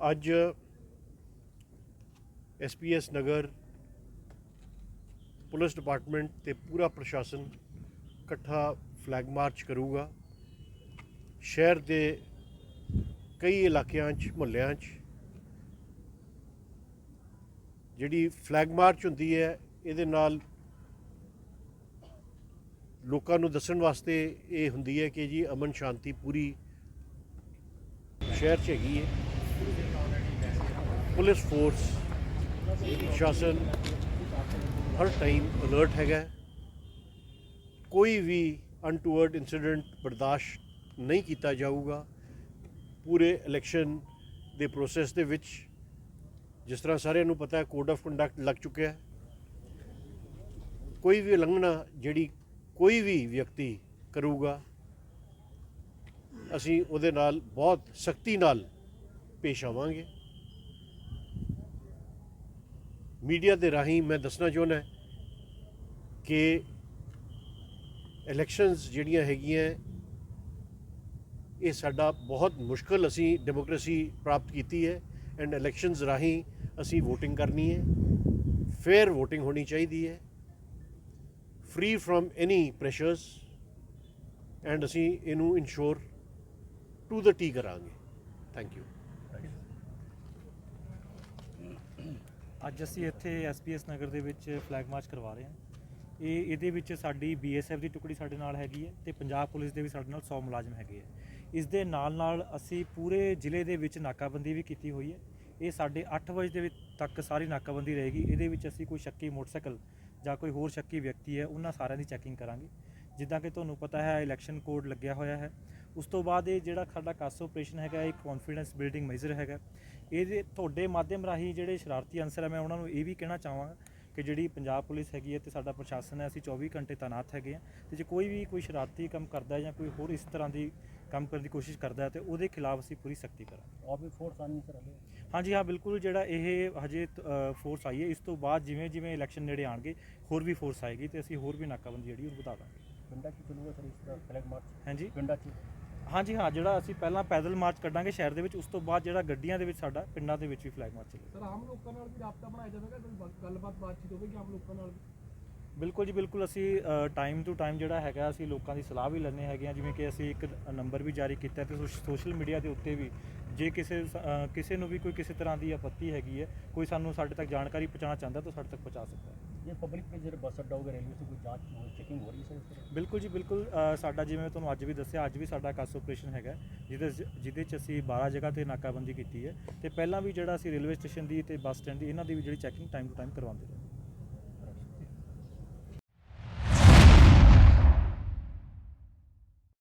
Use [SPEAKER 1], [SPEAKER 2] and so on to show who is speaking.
[SPEAKER 1] ਅੱਜ ਐਸਪੀਐਸ ਨਗਰ police department ਤੇ ਪੂਰਾ ਪ੍ਰਸ਼ਾਸਨ ਇਕੱਠਾ ਫਲੈਗ ਮਾਰਚ ਕਰੂਗਾ। ਸ਼ਹਿਰ ਦੇ ਕਈ ਇਲਾਕਿਆਂ 'ਚ, ਮੁਹੱਲਿਆਂ 'ਚ ਜਿਹੜੀ ਫਲੈਗ ਮਾਰਚ ਹੁੰਦੀ ਹੈ, ਇਹਦੇ ਨਾਲ ਲੋਕਾਂ ਨੂੰ ਦੱਸਣ ਵਾਸਤੇ ਇਹ ਹੁੰਦੀ ਹੈ ਕਿ ਜੀ ਅਮਨ ਸ਼ਾਂਤੀ ਪੂਰੀ ਸ਼ਹਿਰ 'ਚ ਹੈਗੀ ਹੈ। ਪੁਲਿਸ ਫੋਰਸ ਸ਼ਾਸਨ ਹਰ ਟਾਈਮ ਅਲਰਟ ਹੈਗਾ ਕੋਈ ਵੀ ਅਨਟੂਵਰਡ ਇਨਸੀਡੈਂਟ ਬਰਦਾਸ਼ਤ ਨਹੀਂ ਕੀਤਾ ਜਾਊਗਾ। ਪੂਰੇ ਇਲੈਕਸ਼ਨ ਦੇ ਪ੍ਰੋਸੈਸ ਦੇ ਵਿੱਚ, ਜਿਸ ਤਰ੍ਹਾਂ ਸਾਰਿਆਂ ਨੂੰ ਪਤਾ ਹੈ ਕੋਡ ਆਫ ਕੰਡਕਟ ਲੱਗ ਚੁੱਕਿਆ ਹੈ। ਕੋਈ ਵੀ ਉਲੰਘਣਾ ਜਿਹੜੀ ਕੋਈ ਵੀ ਵਿਅਕਤੀ ਕਰੂਗਾ, ਅਸੀਂ ਉਹਦੇ ਨਾਲ ਬਹੁਤ ਸਖਤੀ ਨਾਲ ਪੇਸ਼ ਆਵਾਂਗੇ। ਮੀਡੀਆ ਦੇ ਰਾਹੀਂ ਮੈਂ ਦੱਸਣਾ ਚਾਹੁੰਦਾ ਕਿ ਇਲੈਕਸ਼ਨਸ ਜਿਹੜੀਆਂ ਹੈਗੀਆਂ, ਇਹ ਸਾਡਾ ਬਹੁਤ ਮੁਸ਼ਕਲ ਅਸੀਂ ਡੈਮੋਕ੍ਰੇਸੀ ਪ੍ਰਾਪਤ ਕੀਤੀ ਹੈ ਐਂਡ ਇਲੈਕਸ਼ਨਸ ਰਾਹੀਂ ਅਸੀਂ VOTING ਕਰਨੀ ਹੈ। ਫੇਅਰ VOTING ਹੋਣੀ ਚਾਹੀਦੀ ਹੈ। Free from any pressures and ਅਸੀਂ ਇਹਨੂੰ ਇਨਸ਼ੋਰ ਟੂ ਦ ਟੀ ਕਰਾਂਗੇ। ਥੈਂਕ ਯੂ
[SPEAKER 2] ਅੱਜ ਅਸੀਂ ਇੱਥੇ ਐਸਪੀਐਸ ਨਗਰ ਦੇ ਵਿੱਚ ਫਲੈਗ ਮਾਰਚ ਕਰਵਾ ਰਹੇ ਹਾਂ। ਇਹ ਇਹਦੇ ਵਿੱਚ ਸਾਡੀ ਬੀਐਸਐਫ ਦੀ ਟੁਕੜੀ ਸਾਡੇ ਨਾਲ ਹੈਗੀ ਹੈ ਤੇ ਪੰਜਾਬ ਪੁਲਿਸ ਦੇ ਵੀ ਸਾਡੇ ਨਾਲ 100 ਮੁਲਾਜ਼ਮ ਹੈਗੇ ਹੈ। ਇਸ ਦੇ ਨਾਲ ਨਾਲ ਅਸੀਂ ਪੂਰੇ ਜ਼ਿਲ੍ਹੇ ਦੇ ਵਿੱਚ ਨਾਕਾਬੰਦੀ ਵੀ ਕੀਤੀ ਹੋਈ ਹੈ। ਇਹ ਸਾਡੇ 8 ਵਜੇ ਦੇ ਵਿੱਚ ਤੱਕ ਸਾਰੀ ਨਾਕਾਬੰਦੀ ਰਹੇਗੀ। ਇਹਦੇ ਵਿੱਚ ਅਸੀਂ ਕੋਈ ਸ਼ੱਕੀ ਮੋਟਰਸਾਈਕਲ ਜਾਂ ਕੋਈ ਹੋਰ ਸ਼ੱਕੀ ਵਿਅਕਤੀ ਹੈ, ਉਹਨਾਂ ਸਾਰਿਆਂ ਦੀ ਚੈਕਿੰਗ ਕਰਾਂਗੇ। ਜਿੱਦਾਂ ਕਿ ਤੁਹਾਨੂੰ ਪਤਾ ਹੈ ਇਲੈਕਸ਼ਨ ਕੋਡ ਲੱਗਿਆ ਹੋਇਆ ਹੈ। ਉਸ ਤੋਂ ਬਾਅਦ ਇਹ ਜਿਹੜਾ ਸਾਡਾ ਕਾਸ ਆਪਰੇਸ਼ਨ ਹੈਗਾ ਇਹ ਕੌਨਫੀਡੈਂਸ ਬਿਲਡਿੰਗ ਮੈਜ਼ਰ ਹੈਗਾ। ਇਹਦੇ ਤੁਹਾਡੇ ਮਾਧਿਅਮ ਰਾਹੀਂ ਜਿਹੜੇ ਸ਼ਰਾਰਤੀ ਅੰਸਰ ਹੈ ਮੈਂ ਉਹਨਾਂ ਨੂੰ ਇਹ ਵੀ ਕਹਿਣਾ ਚਾਹਾਂਗਾ ਕਿ ਜਿਹੜੀ ਪੰਜਾਬ ਪੁਲਿਸ ਹੈਗੀ ਹੈ ਤੇ ਸਾਡਾ ਪ੍ਰਸ਼ਾਸਨ ਹੈ ਅਸੀਂ 24 ਘੰਟੇ ਤਾਨਾਤ ਹੈਗੇ ਆ ਤੇ ਜੇ ਕੋਈ ਵੀ ਕੋਈ ਸ਼ਰਾਰਤੀ ਕੰਮ ਕਰਦਾ ਜਾਂ ਕੋਈ ਹੋਰ ਇਸ ਤਰ੍ਹਾਂ ਦੀ ਕੰਮ ਕਰਨ ਦੀ ਕੋਸ਼ਿਸ਼ ਕਰਦਾ ਹੈ ਤੇ ਉਹਦੇ ਖਿਲਾਫ ਅਸੀਂ ਪੂਰੀ ਸਖਤੀ ਕਰਾਂਗੇ।
[SPEAKER 3] ਔਰ ਵੀ ਫੋਰਸ ਆਣੀ ਕਰਾਂਗੇ
[SPEAKER 2] ਹਾਂਜੀ ਹਾਂ ਬਿਲਕੁਲ ਜਿਹੜਾ ਇਹ ਹਜੇ ਫੋਰਸ ਆਈ ਹੈ ਇਸ ਤੋਂ ਬਾਅਦ ਜਿਵੇਂ ਜਿਵੇਂ ਇਲੈਕਸ਼ਨ ਨੇੜੇ ਆਣਗੇ ਹੋਰ ਵੀ ਫੋਰਸ ਆਏਗੀ ਤੇ ਅਸੀਂ ਹੋਰ ਵੀ ਨਾਕਾਬੰਦੀ ਜਿਹੜੀ ਉਹ ਵਧਾ ਦਾਂਗੇ। ਹਾਂਜੀ। ਹਾਂ ਜਿਹੜਾ ਅਸੀਂ ਪਹਿਲਾਂ ਪੈਦਲ ਮਾਰਚ ਕੱਢਾਂਗੇ ਸ਼ਹਿਰ ਦੇ ਵਿੱਚ ਉਸ ਤੋਂ ਬਾਅਦ ਜਿਹੜਾ ਗੱਡੀਆਂ ਦੇ ਵਿੱਚ ਸਾਡਾ ਪਿੰਡਾਂ ਦੇ ਵਿੱਚ ਵੀ ਫਲੈਗ ਮਾਰਚ ਚੱਲੇਗਾ।
[SPEAKER 4] ਸਰ ਆਮ ਲੋਕਾਂ ਨਾਲ ਵੀ ਰਾਬਤਾ ਬਣਾਇਆ ਜਾਵੇਗਾ? ਗੱਲਬਾਤ ਬਾਤਚੀਤ ਹੋਵੇਗੀ ਆਮ ਲੋਕਾਂ ਨਾਲ
[SPEAKER 2] ਬਿਲਕੁਲ ਜੀ ਬਿਲਕੁਲ ਅਸੀਂ ਟਾਈਮ ਟੂ ਟਾਈਮ ਜਿਹੜਾ ਹੈਗਾ ਅਸੀਂ ਲੋਕਾਂ ਦੀ ਸਲਾਹ ਵੀ ਲੈਣੇ ਹੈਗੇ ਆ ਜਿਵੇਂ ਕਿ ਅਸੀਂ ਇੱਕ ਨੰਬਰ ਵੀ ਜਾਰੀ ਕੀਤਾ ਤੇ ਸੋਸ਼ਲ ਮੀਡੀਆ ਦੇ ਉੱਤੇ ਵੀ ਜੇ ਕਿਸੇ ਕਿਸੇ ਨੂੰ ਵੀ ਕੋਈ ਕਿਸੇ ਤਰ੍ਹਾਂ ਦੀ ਆਪੱਤੀ ਹੈਗੀ ਹੈ ਕੋਈ ਸਾਨੂੰ ਸਾਡੇ ਤੱਕ ਜਾਣਕਾਰੀ ਪਹੁੰਚਾਉਣਾ ਚਾਹੁੰਦਾ ਤਾਂ ਸਾਡੇ ਤੱਕ ਪਹੁੰਚਾ ਸਕਦਾ ਹੈ।
[SPEAKER 3] ਜੇ ਪਬਲਿਕ ਵਿੱਚ ਜਿਹੜਾ ਬੱਸ ਅੱਡਾ ਹੋਗਾ ਰੇਲਵੇ ਤੋਂ ਕੋਈ ਜਾਂਚ ਹੋ ਰਹੀ ਹੈ ਸਰ
[SPEAKER 2] ਬਿਲਕੁਲ ਜੀ, ਬਿਲਕੁਲ ਸਾਡਾ ਜਿਵੇਂ ਤੁਹਾਨੂੰ ਅੱਜ ਵੀ ਦੱਸਿਆ, ਅੱਜ ਵੀ ਸਾਡਾ ਕਾਸ ਆਪਰੇਸ਼ਨ ਹੈਗਾ, ਜਿਹਦੇ ਜਿਹਦੇ ਚ ਅਸੀਂ 12 ਜਗ੍ਹਾ ਤੇ ਨਾਕਾਬੰਦੀ ਕੀਤੀ ਹੈ ਤੇ ਪਹਿਲਾਂ ਵੀ ਜਿਹੜਾ ਅਸੀਂ ਰੇਲਵੇ ਸਟੇਸ਼ਨ ਦੀ ਤੇ ਬੱਸ ਸਟੈਂਡ ਦੀ, ਇਹਨਾਂ ਦੀ ਵੀ ਜਿਹੜੀ ਚੈਕਿੰਗ ਟਾਈਮ ਟੂ ਟਾਈਮ ਕਰਵਾਉਂਦੇ ਰਹੇ।